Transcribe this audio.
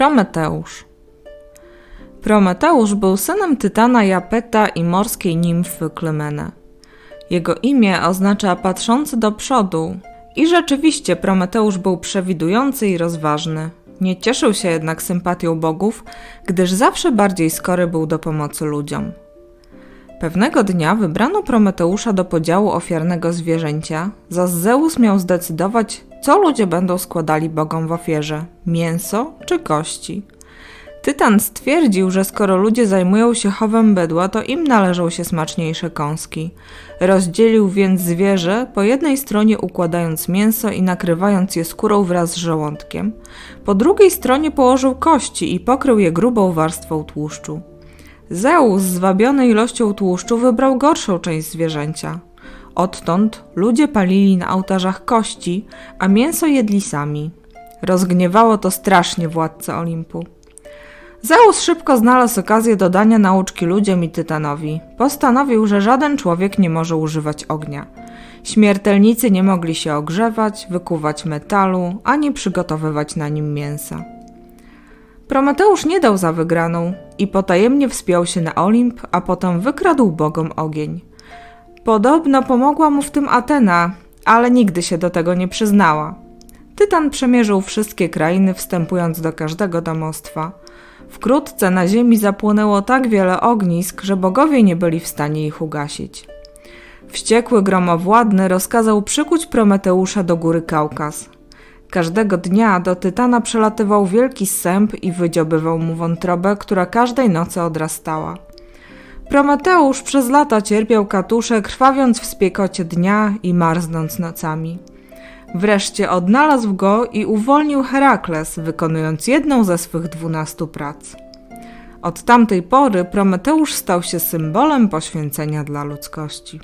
Prometeusz Prometeusz był synem Tytana Japeta i morskiej nimfy Klymene. Jego imię oznacza patrzący do przodu i rzeczywiście Prometeusz był przewidujący i rozważny. Nie cieszył się jednak sympatią bogów, gdyż zawsze bardziej skory był do pomocy ludziom. Pewnego dnia wybrano Prometeusza do podziału ofiarnego zwierzęcia, zaś Zeus miał zdecydować, co ludzie będą składali bogom w ofierze mięso czy kości. Tytan stwierdził, że skoro ludzie zajmują się chowem bydła, to im należą się smaczniejsze kąski. Rozdzielił więc zwierzę, po jednej stronie układając mięso i nakrywając je skórą wraz z żołądkiem, po drugiej stronie położył kości i pokrył je grubą warstwą tłuszczu. Zeus, zwabiony ilością tłuszczu, wybrał gorszą część zwierzęcia. Odtąd ludzie palili na ołtarzach kości, a mięso jedli sami. Rozgniewało to strasznie władcę Olimpu. Zeus szybko znalazł okazję do dania nauczki ludziom i Tytanowi. Postanowił, że żaden człowiek nie może używać ognia. Śmiertelnicy nie mogli się ogrzewać, wykuwać metalu, ani przygotowywać na nim mięsa. Prometeusz nie dał za wygraną i potajemnie wspiął się na Olimp, a potem wykradł bogom ogień. Podobno pomogła mu w tym Atena, ale nigdy się do tego nie przyznała. Tytan przemierzył wszystkie krainy, wstępując do każdego domostwa. Wkrótce na ziemi zapłonęło tak wiele ognisk, że bogowie nie byli w stanie ich ugasić. Wściekły gromowładny rozkazał przykuć Prometeusza do góry Kaukaz. Każdego dnia do Tytana przelatywał wielki sęp i wydziobywał mu wątrobę, która każdej nocy odrastała. Prometeusz przez lata cierpiał katusze, krwawiąc w spiekocie dnia i marznąc nocami. Wreszcie odnalazł go i uwolnił Herakles, wykonując jedną ze swych dwunastu prac. Od tamtej pory Prometeusz stał się symbolem poświęcenia dla ludzkości.